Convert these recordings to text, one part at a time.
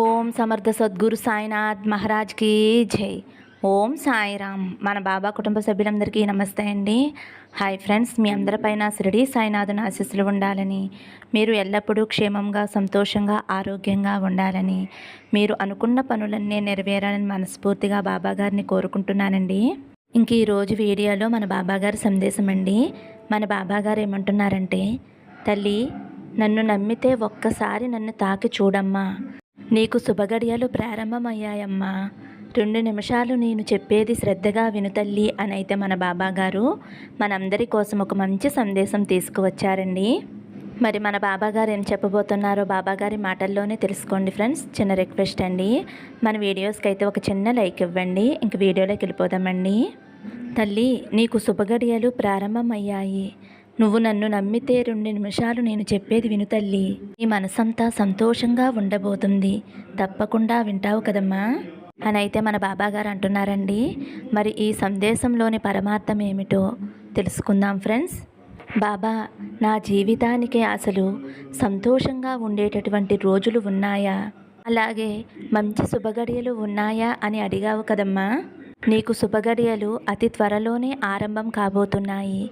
ఓం సమర్థ సద్గురు సాయినాథ్ మహారాజ్కి జై. ఓం సాయిరామ్. మన బాబా కుటుంబ సభ్యులందరికీ నమస్తే అండి. హాయ్ ఫ్రెండ్స్ మీ అందరిపైన షిరిడి సాయినాథుని ఆశీస్సులు ఉండాలని మీరు ఎల్లప్పుడూ క్షేమంగా సంతోషంగా ఆరోగ్యంగా ఉండాలని మీరు అనుకున్న పనులన్నీ నెరవేరాలని మనస్ఫూర్తిగా బాబా గారిని కోరుకుంటున్నానండి. ఇంక ఈరోజు వీడియోలో మన బాబాగారి సందేశం అండి. మన బాబాగారు ఏమంటున్నారంటే తల్లి నన్ను నమ్మితే ఒక్కసారి నన్ను తాకి చూడమ్మా. నీకు శుభగడియలు ప్రారంభమయ్యాయమ్మా. రెండు నిమిషాలు నేను చెప్పేది శ్రద్ధగా వినుతల్లి అనైతే అని అయితే మన బాబాగారు. మనందరి కోసం ఒక మంచి సందేశం తీసుకువచ్చారండి. మరి మన బాబాగారు ఏం చెప్పబోతున్నారో బాబాగారి మాటల్లోనే తెలుసుకోండి ఫ్రెండ్స్. చిన్న రిక్వెస్ట్ అండి. మన వీడియోస్కి అయితే ఒక చిన్న లైక్ ఇవ్వండి. ఇంక వీడియోలోకి వెళ్ళిపోదామండి. తల్లి నీకు శుభగడియలు ప్రారంభమయ్యాయి. నువ్వు నన్ను నమ్మితే రెండు నిమిషాలు నేను చెప్పేది విను తల్లి. నీ మనసంతా సంతోషంగా ఉండబోతుంది. తప్పకుండా వింటావు కదమ్మా. అని అయితే మన బాబాగారు అంటున్నారండి మరి ఈ సందేశంలోని పరమార్థం ఏమిటో తెలుసుకుందాం ఫ్రెండ్స్. బాబా నా జీవితానికి అసలు సంతోషంగా ఉండేటటువంటి రోజులు ఉన్నాయా? అలాగే మంచి శుభగడియలు ఉన్నాయా అని అడిగావు కదమ్మా. నీకు శుభగడియలు అతి త్వరలోనే ఆరంభం కాబోతున్నాయి.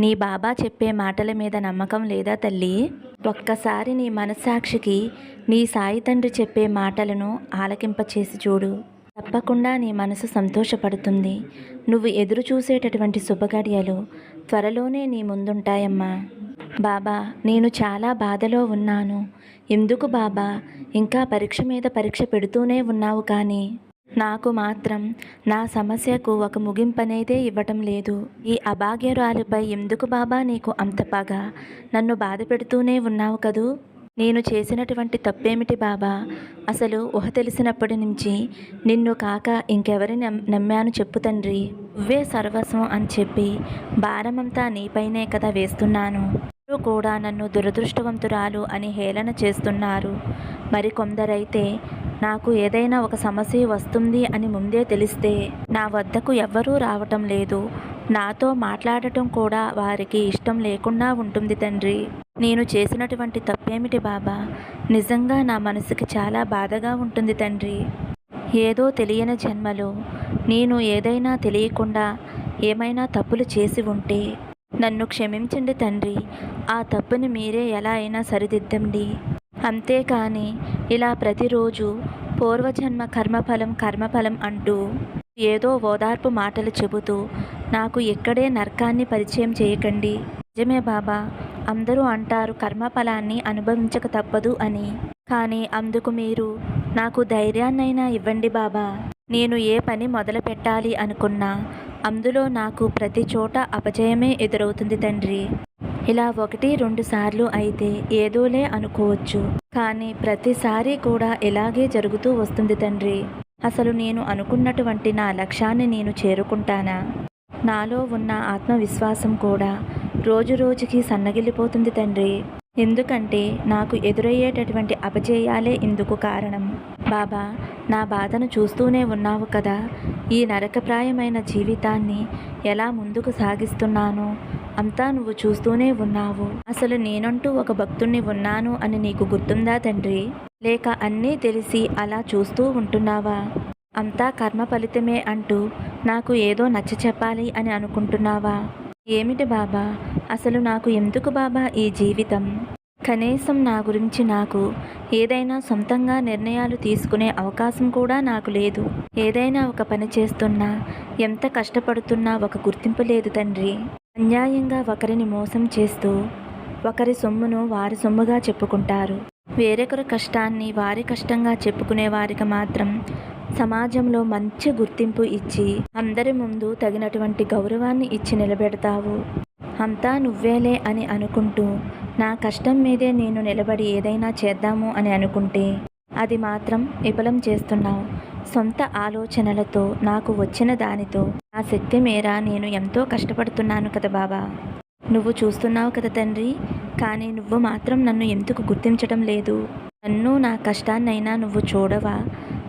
నీ బాబా చెప్పే మాటల మీద నమ్మకం లేదా తల్లి? ఒక్కసారి నీ మనస్సాక్షికి నీ సాయి తండ్రి చెప్పే మాటలను ఆలకింపచేసి చూడు. తప్పకుండా నీ మనసు సంతోషపడుతుంది. నువ్వు ఎదురు చూసేటటువంటి శుభగడియలు త్వరలోనే నీ ముందుంటాయమ్మా. బాబా నేను చాలా బాధలో ఉన్నాను. ఎందుకు బాబా? ఇంకా పరీక్ష మీద పరీక్ష పెడుతూనే ఉన్నావు కానీ. నాకు మాత్రం నా సమస్యకు ఒక ముగింపనేదే ఇవ్వటం లేదు. ఈ అభాగ్యరాలుపై ఎందుకు బాబా నీకు అంత పగ? నన్ను బాధ పెడుతూనే ఉన్నావు కదూ? నేను చేసినటువంటి తప్పేమిటి బాబా? అసలు ఊహ తెలిసినప్పటి నుంచి నిన్ను కాక ఇంకెవరి నమ్మాను చెప్పు తండ్రి. నువ్వే సర్వస్వం అని చెప్పి భారమంతా నీపైనే కదా వేస్తున్నాను. కూడా నన్ను దురదృష్టవంతురాలు అని హేళన చేస్తున్నారు. మరి కొందరైతే నాకు ఏదైనా ఒక సమస్య వస్తుంది అని ముందే తెలిస్తే నా వద్దకు ఎవ్వరూ రావటం లేదు. నాతో మాట్లాడటం కూడా వారికి ఇష్టం లేకుండా ఉంటుంది తండ్రి. నేను చేసినటువంటి తప్పేమిటి బాబా? నిజంగా నా మనసుకి చాలా బాధగా ఉంటుంది తండ్రి. ఏదో తెలియని జన్మలో నేను ఏదైనా తెలియకుండా ఏమైనా తప్పులు చేసి ఉంటే నన్ను క్షమించండి తండ్రి. ఆ తప్పుని మీరే ఎలా అయినా సరిదిద్దండి. అంతేకాని ఇలా ప్రతిరోజు పూర్వజన్మ కర్మఫలం కర్మఫలం అంటూ ఏదో ఓదార్పు మాటలు చెబుతూ నాకు ఎక్కడే నరకాన్ని పరిచయం చేయకండి. నిజమే బాబా అందరూ అంటారు కర్మఫలాన్ని అనుభవించక తప్పదు అని. కానీ అందుకు మీరు నాకు ధైర్యాన్నైనా ఇవ్వండి బాబా. నేను ఏ పని మొదలు పెట్టాలి అనుకున్నా అందులో నాకు ప్రతి చోట అపజయమే ఎదురవుతుంది తండ్రి. ఇలా ఒకటి రెండు సార్లు అయితే ఏదోలే అనుకోవచ్చు. కానీ ప్రతిసారి కూడా ఇలాగే జరుగుతూ వస్తుంది తండ్రి. అసలు నేను అనుకున్నటువంటి నా లక్ష్యాన్ని నేను చేరుకుంటానా? నాలో ఉన్న ఆత్మవిశ్వాసం కూడా రోజు రోజుకి సన్నగిల్లిపోతుంది తండ్రి. ఎందుకంటే నాకు ఎదురయ్యేటటువంటి అపజయాలే ఇందుకు కారణం. బాబా నా బాధను చూస్తూనే ఉన్నావు కదా. ఈ నరకప్రాయమైన జీవితాన్ని ఎలా ముందుకు సాగిస్తున్నానో? అంతా నువ్వు చూస్తూనే ఉన్నావు. అసలు నేనంటూ ఒక భక్తుణ్ణి ఉన్నాను అని నీకు గుర్తుందా తండ్రి? లేక అన్నీ తెలిసి అలా చూస్తూ ఉంటున్నావా? అంతా కర్మ ఫలితమే అంటూ నాకు ఏదో నచ్చ చెప్పాలి అని అనుకుంటున్నావా? ఏమిటి బాబా? అసలు నాకు ఎందుకు బాబా ఈ జీవితం? కనీసం నా గురించి నాకు ఏదైనా సొంతంగా నిర్ణయాలు తీసుకునే అవకాశం కూడా నాకు లేదు. ఏదైనా ఒక పని చేస్తున్నా ఎంత కష్టపడుతున్నా ఒక గుర్తింపు లేదు తండ్రి. అన్యాయంగా ఒకరిని మోసం చేస్తూ ఒకరి సొమ్మును వారి సొమ్ముగా చెప్పుకుంటారు. వేరొకరి కష్టాన్ని వారి కష్టంగా చెప్పుకునే వారికి మాత్రం సమాజంలో మంచి గుర్తింపు ఇచ్చి అందరి ముందు తగినటువంటి గౌరవాన్ని ఇచ్చి నిలబెడతావు. అంతా నువ్వేలే అని అనుకుంటూ నా కష్టం మీదే నేను నిలబడి ఏదైనా చేద్దాము అని అనుకుంటే అది మాత్రం విఫలం చేస్తున్నావు. సొంత ఆలోచనలతో నాకు వచ్చిన దానితో నా శక్తి మేర నేను ఎంతో కష్టపడుతున్నాను కదా బాబా. నువ్వు చూస్తున్నావు కదా తండ్రి కానీ నువ్వు మాత్రం నన్ను ఎందుకు గుర్తించడం లేదు? నన్ను నా కష్టాన్నైనా నువ్వు చూడవా?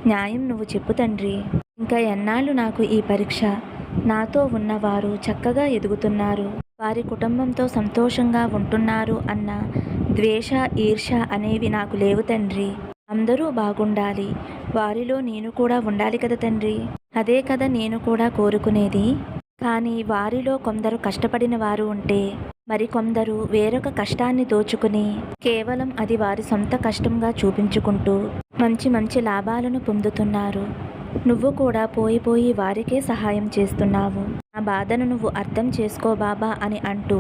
న్యాయం నువ్వు చెప్పు తండ్రి. ఇంకా ఎన్నాళ్ళు నాకు ఈ పరీక్ష? నాతో ఉన్నవారు చక్కగా ఎదుగుతున్నారు. వారి కుటుంబంతో సంతోషంగా ఉంటున్నారు అన్న ద్వేష ఈర్ష అనేవి నాకు లేవు తండ్రి. అందరూ బాగుండాలి. వారిలో నేను కూడా ఉండాలి కదా తండ్రి? అదే కదా నేను కూడా కోరుకునేది. కానీ వారిలో కొందరు కష్టపడిన వారు ఉంటే మరికొందరు వేరొక కష్టాన్ని దోచుకుని కేవలం అది వారి సొంత కష్టంగా చూపించుకుంటూ మంచి మంచి లాభాలను పొందుతున్నారు. నువ్వు కూడా పోయి పోయి వారికే సహాయం చేస్తున్నావు. నా బాధను నువ్వు అర్థం చేసుకో బాబా అని అంటూ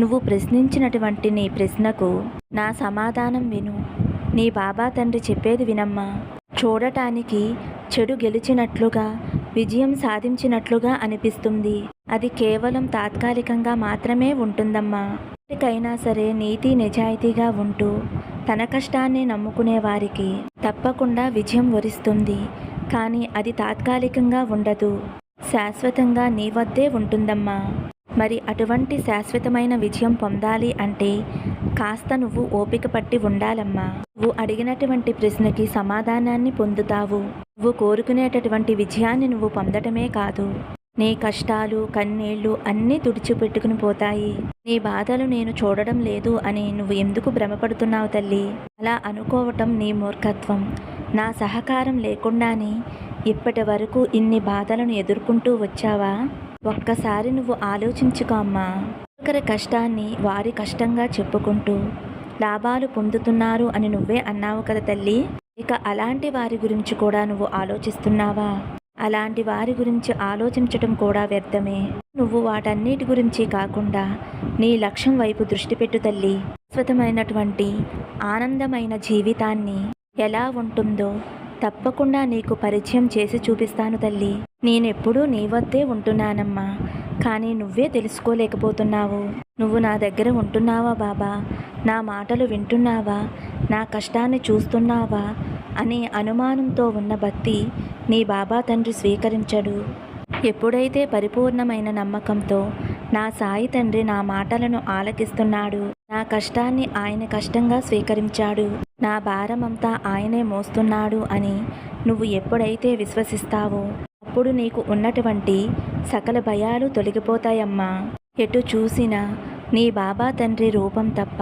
నువ్వు ప్రశ్నించినటువంటి నీ ప్రశ్నకు నా సమాధానం విను. నీ బాబా తండ్రి చెప్పేది వినమ్మా. చూడటానికి చెడు గెలిచినట్లుగా విజయం సాధించినట్లుగా అనిపిస్తుంది. అది కేవలం తాత్కాలికంగా మాత్రమే ఉంటుందమ్మా. ఎప్పటికైనా సరే నీతి నిజాయితీగా ఉంటూ తన కష్టాన్ని నమ్ముకునే వారికి తప్పకుండా విజయం వరిస్తుంది. కానీ అది తాత్కాలికంగా ఉండదు. శాశ్వతంగా నీ వద్దే ఉంటుందమ్మా. మరి అటువంటి శాశ్వతమైన విజయం పొందాలి అంటే కాస్త నువ్వు ఓపిక పట్టి ఉండాలమ్మా. నువ్వు అడిగినటువంటి ప్రశ్నకి సమాధానాన్ని పొందుతావు. నువ్వు కోరుకునేటటువంటి విజయాన్ని నువ్వు పొందటమే కాదు. నీ కష్టాలు కన్నీళ్ళు అన్నీ తుడిచిపెట్టుకుని పోతాయి. నీ బాధలు నేను చూడడం లేదు అని నువ్వు ఎందుకు భ్రమపడుతున్నావు తల్లి? అలా అనుకోవటం నీ మూర్ఖత్వం. నా సహకారం లేకుండానే ఇప్పటి వరకు ఇన్ని బాధలను ఎదుర్కొంటూ వచ్చావా? ఒక్కసారి నువ్వు ఆలోచించుకో అమ్మా. ఒకరి కష్టాన్ని వారి కష్టంగా చెప్పుకుంటూ లాభాలు పొందుతున్నారు అని నువ్వే అన్నావు కదా తల్లి. ఇక అలాంటి వారి గురించి కూడా నువ్వు ఆలోచిస్తున్నావా? అలాంటి వారి గురించి ఆలోచించటం కూడా వ్యర్థమే. నువ్వు వాటన్నిటి గురించి కాకుండా నీ లక్ష్యం వైపు దృష్టి పెట్టు తల్లి. శాశ్వతమైనటువంటి ఆనందమైన జీవితాన్ని ఎలా ఉంటుందో తప్పకుండా నీకు పరిచయం చేసి చూపిస్తాను తల్లి. నేనెప్పుడూ నీ వద్దే ఉంటున్నానమ్మా. కానీ నువ్వే తెలుసుకోలేకపోతున్నావు. నువ్వు నా దగ్గర ఉంటున్నావా బాబా? నా మాటలు వింటున్నావా? నా కష్టాన్ని చూస్తున్నావా? అనే అనుమానంతో ఉన్న భక్తి నీ బాబా తండ్రి స్వీకరించడు. ఎప్పుడైతే పరిపూర్ణమైన నమ్మకంతో నా సాయి తండ్రి నా మాటలను ఆలకిస్తున్నాడు నా కష్టాన్ని ఆయన కష్టంగా స్వీకరించాడు నా భారమంతా ఆయనే మోస్తున్నాడు అని నువ్వు ఎప్పుడైతే విశ్వసిస్తావో అప్పుడు నీకు ఉన్నటువంటి సకల భయాలు తొలగిపోతాయమ్మా. ఎటు చూసినా నీ బాబా తండ్రి రూపం తప్ప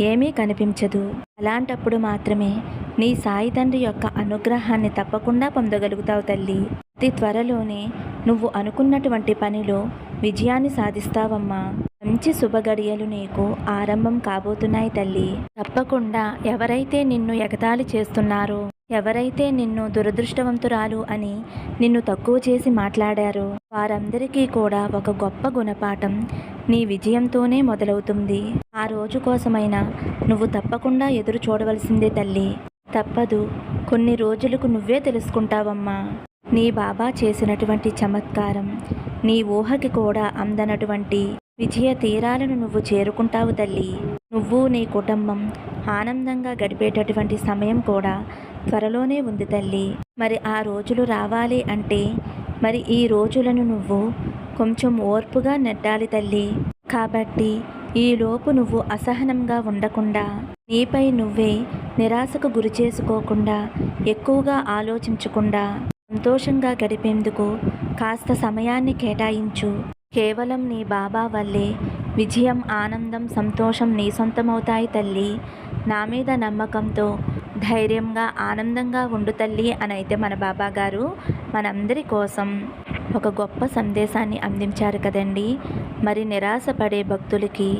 ఏమీ కనిపించదు. అలాంటప్పుడు మాత్రమే నీ సాయి తండ్రి యొక్క అనుగ్రహాన్ని తప్పకుండా పొందగలుగుతావు తల్లి. అతి త్వరలోనే నువ్వు అనుకున్నటువంటి పనిలో విజయాన్ని సాధిస్తావమ్మా. మంచి శుభగడియలు నీకు ఆరంభం కాబోతున్నాయి తల్లి. తప్పకుండా ఎవరైతే నిన్ను ఎగతాళి చేస్తున్నారో ఎవరైతే నిన్ను దురదృష్టవంతురాలు అని నిన్ను తక్కువ చేసి మాట్లాడారో వారందరికీ కూడా ఒక గొప్ప గుణపాఠం నీ విజయంతోనే మొదలవుతుంది. ఆ రోజు కోసమైనా నువ్వు తప్పకుండా ఎదురు చూడవలసిందే తల్లి. తప్పదు. కొన్ని రోజులకు నువ్వే తెలుసుకుంటావమ్మా. నీ బాబా చేసినటువంటి చమత్కారం నీ ఊహకి కూడా అందనటువంటి విజయ తీరాలను నువ్వు చేరుకుంటావు తల్లి. నువ్వు నీ కుటుంబం ఆనందంగా గడిపేటటువంటి సమయం కూడా త్వరలోనే ఉంది తల్లి. మరి ఆ రోజులు రావాలి అంటే మరి ఈ రోజులను నువ్వు కొంచెం ఓర్పుగా నెట్టాలి తల్లి. కాబట్టి ఈలోపు నువ్వు అసహనంగా ఉండకుండా నీపై నువ్వే నిరాశకు గురి చేసుకోకుండా ఎక్కువగా ఆలోచించకుండా సంతోషంగా గడిపేందుకు కాస్త సమయాన్ని కేటాయించు. కేవలం నీ బాబా వల్లే విజయం ఆనందం సంతోషం నీ సొంతమవుతాయి తల్లి. నా మీద నమ్మకంతో ధైర్యంగా ఆనందంగా ఉండు తల్లి అని అయితే మన బాబా గారు మనందరి కోసం ఒక గొప్ప సందేశాన్ని అందించారు కదండి. మరి నిరాశపడే భక్తులకి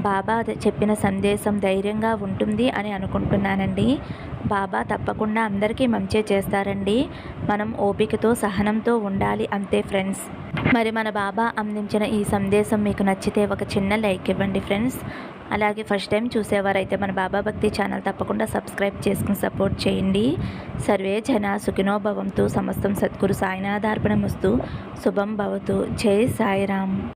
బాబా చెప్పిన సందేశం ధైర్యంగా ఉంటుంది అని అనుకుంటున్నానండి. బాబా తప్పకుండా అందరికీ మంచే చేస్తారండి. మనం ఓపికతో సహనంతో ఉండాలి అంతే ఫ్రెండ్స్. మరి మన బాబా అందించిన ఈ సందేశం మీకు నచ్చితే ఒక చిన్న లైక్ ఇవ్వండి ఫ్రెండ్స్. అలాగే ఫస్ట్ టైం చూసేవారైతే మన బాబా భక్తి ఛానల్ తప్పకుండా సబ్స్క్రైబ్ చేసుకుని సపోర్ట్ చేయండి. సర్వే జన సుఖినోభవంతో సమస్తం సద్గురు సాయినాథార్పణమస్తు. శుభం భవతు. జై సాయిరామ్.